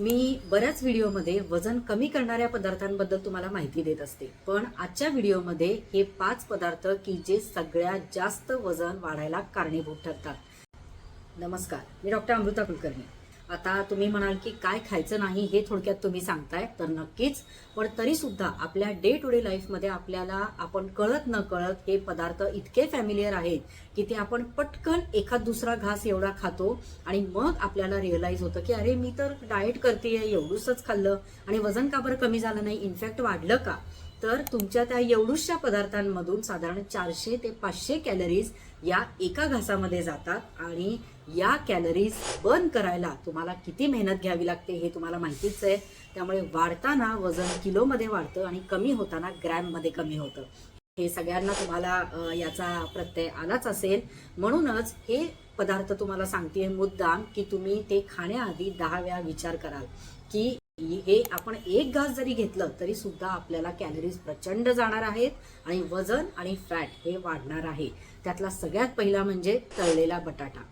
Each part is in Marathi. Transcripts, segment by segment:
मी बऱ्याच व्हिडिओमध्ये वजन कमी करणाऱ्या पदार्थांबद्दल तुम्हाला माहिती देत असते. पण आजच्या व्हिडिओमध्ये हे पाच पदार्थ की जे सगळ्यात जास्त वजन वाढायला कारणीभूत ठरतात. नमस्कार. मी डॉक्टर अमृता कुलकर्णी. आता तुम्ही म्हणाल की काय खायचं नाही हे थोडक्यात तुम्ही सांगताय तर नक्कीच. पण तरी सुद्धा आपल्या डे टू डे लाईफमध्ये आपल्याला आपण कळत न कळत हे पदार्थ इतके फॅमिलियर आहेत की ते आपण पटकन एखाद दुसरा घास एवढा खातो आणि मग आपल्याला रिअलाईज होतं की अरे मी तर डाएट करते एवढूसच खाल्लं आणि वजन का बरं कमी झालं नाही इनफॅक्ट वाढलं का? तर तुमच्या त्या एवढूशा पदार्थांमधून साधारण चारशे ते पाचशे कॅलरीज या एका घासामध्ये जातात आणि या कॅलरीज बर्न करायला तुम्हाला किती मेहनत घ्यावी लागते हे तुम्हाला माहितीच आहे. त्यामुळे वाढताना वजन किलोमध्ये वाढतं आणि कमी होताना ग्रॅममध्ये कमी होतं. हे सगळ्यांना तुम्हाला याचा प्रत्यय आलाच असेल. म्हणूनच हे पदार्थ तुम्हाला सांगते मुद्दाम की तुम्ही ते खाण्याआधी दहा वेळा विचार कराल की हे आपण एक घास जरी घेतलं तरी सुद्धा आपल्याला कॅलरीज प्रचंड जाणार आहेत आणि वजन आणि फॅट हे वाढणार आहे. त्यातला सगळ्यात पहिला म्हणजे तळलेला बटाटा.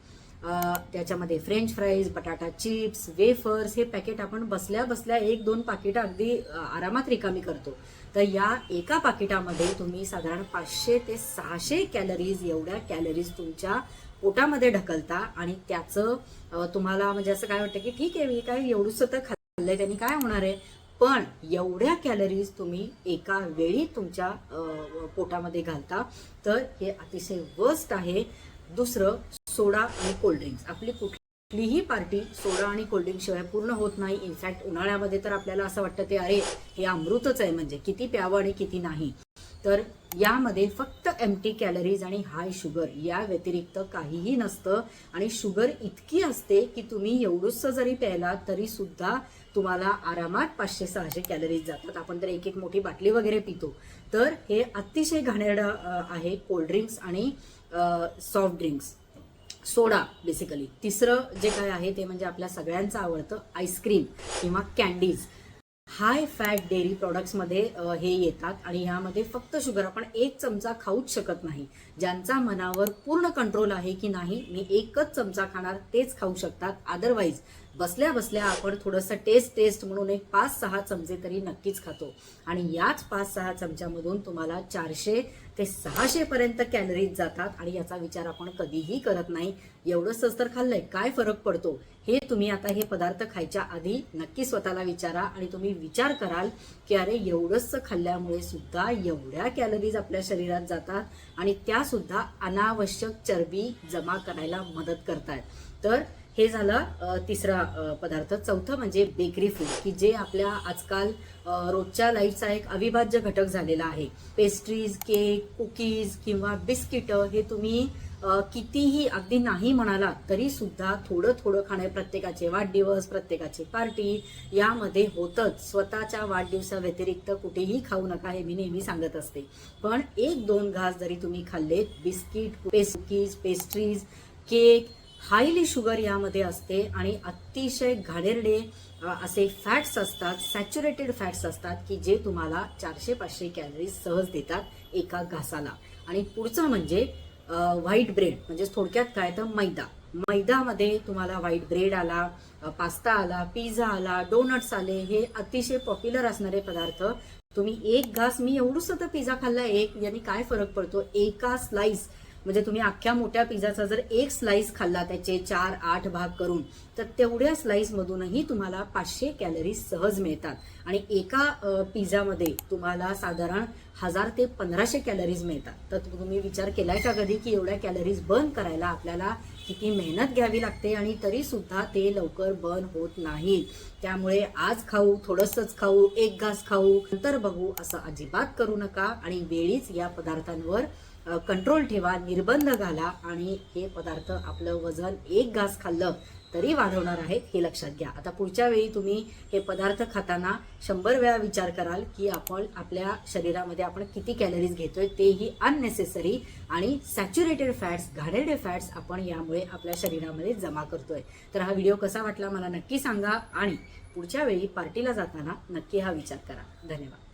त्याच्यामध्ये फ्रेंच फ्राईज बटाटा चिप्स वेफर्स हे पॅकेट आपण बसल्या बसल्या एक दोन पाकिटं अगदी आरामात रिकामी करतो. तर या एका पाकिटामध्ये तुम्ही साधारण पाचशे ते सहाशे कॅलरीज एवढ्या कॅलरीज तुमच्या पोटामध्ये ढकलता आणि त्याचं तुम्हाला म्हणजे असं काय वाटतं की ठीक आहे मी काय एवढंच तर खाल्लंय त्यांनी काय होणार आहे? पण एवढ्या कॅलरीज तुम्ही एका वेळी तुमच्या पोटामध्ये घालता तर हे अतिशय वस्ट आहे. दुसरं सोडा आणि कोल्ड्रिंक्स आपली कुठलीही पार्टी सोडा आणि कोल्ड्रिंक शिवाय पूर्ण होत नाही. इनफॅक्ट उन्हाळ्यामध्ये तर आपल्याला असं वाटतं ते अरे हे अमृतच आहे म्हणजे. किती प्यावं आणि किती नाही. तर यामध्ये फक्त एमटी कॅलरीज आणि हाय शुगर या व्यतिरिक्त काहीही नसतं. आणि शुगर इतकी असते की तुम्ही एवढंसं जरी प्यायला तरी सुद्धा तुम्हाला आरामात पाचशे सहाशे कॅलरीज जातात. आपण तर एक एक मोठी बाटली वगैरे पितो. तर हे अतिशय घाणेरडं आहे कोल्ड्रिंक्स आणि सॉफ्ट ड्रिंक्स सोडा बेसिकली तिसरं जे काय आहे ते म्हणजे आपल्या सगळ्यांचं आवडतं आईस्क्रीम किंवा कॅन्डीज हाय फॅट डेअरी प्रॉडक्ट्समध्ये हे येतात आणि ह्यामध्ये फक्त शुगर आपण एक चमचा खाऊच शकत नाही. ज्यांचा मनावर पूर्ण कंट्रोल आहे की नाही मी एकच चमचा खाणार तेच खाऊ शकतात. अदरवाईज बसल्या बसल्या आपण थोडंसं टेस्ट टेस्ट म्हणून एक पाच सहा चमचे तरी नक्कीच खातो. आणि याच पाच सहा चमच्यामधून तुम्हाला चारशे ते सहाशेपर्यंत कॅलरीज जातात आणि याचा विचार आपण कधीही करत नाही. एवढंच तर खाल्लंय. काय फरक पडतो? हे तुम्ही आता हे पदार्थ खायच्या आधी नक्की स्वतःला विचारा आणि तुम्ही विचार कराल की अरे एवढंच खाल्ल्यामुळे सुद्धा एवढ्या कॅलरीज आपल्या शरीरात जातात आणि त्यासुद्धा अनावश्यक चरबी जमा करायला मदत करतात. तर हे झालं तिसरा पदार्थ. चौथं म्हणजे बेकरी फूड की जे आपल्या आजकाल रोजच्या लाईफचा एक अविभाज्य घटक झालेला आहे. पेस्ट्रीज केक कुकीज किंवा बिस्किटं हे तुम्ही कितीही अगदी नाही म्हणाला तरी सुद्धा थोडं थोडं खाणं प्रत्येकाचे वाढदिवस प्रत्येकाची पार्टी यामध्ये होतच. स्वतःच्या वाढदिवसाव्यतिरिक्त कुठेही खाऊ नका हे मी नेहमी सांगत असते. पण एक दोन घास जरी तुम्ही खाल्लेत बिस्किट पेस्कीज पेस्ट्रीज केक हायली शुगर यामध्ये असते आणि अतिशय घाणेरडे असे फॅट्स असतात सॅच्युरेटेड फॅट्स असतात की जे तुम्हाला चारशे पाचशे कॅलरीज सहज देतात एका घासाला. आणि पुढचं म्हणजे व्हाईट ब्रेड म्हणजे थोडक्यात काय तर मैदा. मैदामध्ये तुम्हाला व्हाईट ब्रेड आला पास्ता आला पिझ्झा आला डोनट्स आले हे अतिशय पॉप्युलर असणारे पदार्थ. तुम्ही एक घास मी एवढंच तर पिझ्झा खाल्ला एक याने काय फरक पडतो? एका स्लाइस म्हणजे तुम्ही अख्ख्या मोठ्या पिझ्झाचा जर एक स्लाइस खाल्ला त्याचे चार आठ भाग करून तर तेवढ्या स्लाईसमधूनही तुम्हाला पाचशे कॅलरीज सहज मिळतात. आणि एका पिझ्झामध्ये तुम्हाला साधारण हजार ते पंधराशे कॅलरीज मिळतात. तर तुम्ही विचार केलाय का कधी की एवढ्या कॅलरीज बर्न करायला आपल्याला किती मेहनत घ्यावी लागते आणि तरी सुद्धा ते लवकर बर्न होत नाही. त्यामुळे आज खाऊ थोडंसंच खाऊ एक घास खाऊ नंतर बघू असं अजिबात करू नका आणि वेळीच या पदार्थांवर कंट्रोल ठेवा निर्बंध घाला आणि हे पदार्थ आपलं वजन एक घास खाल्लं तरी वाढवणार आहेत हे लक्षात घ्या. आता पुढच्या वेळी तुम्ही हे पदार्थ खाताना शंभर वेळा विचार कराल की आपण आपल्या शरीरामध्ये आपण किती कॅलरीज घेतोय तेही अननेसेसरी आणि सॅच्युरेटेड फॅट्स घाणेरडे फॅट्स आपण यामुळे आपल्या शरीरामध्ये जमा करतोय. तर हा व्हिडिओ कसा वाटला मला नक्की सांगा आणि पुढच्या वेळी पार्टीला जाताना नक्की हा विचार करा. धन्यवाद.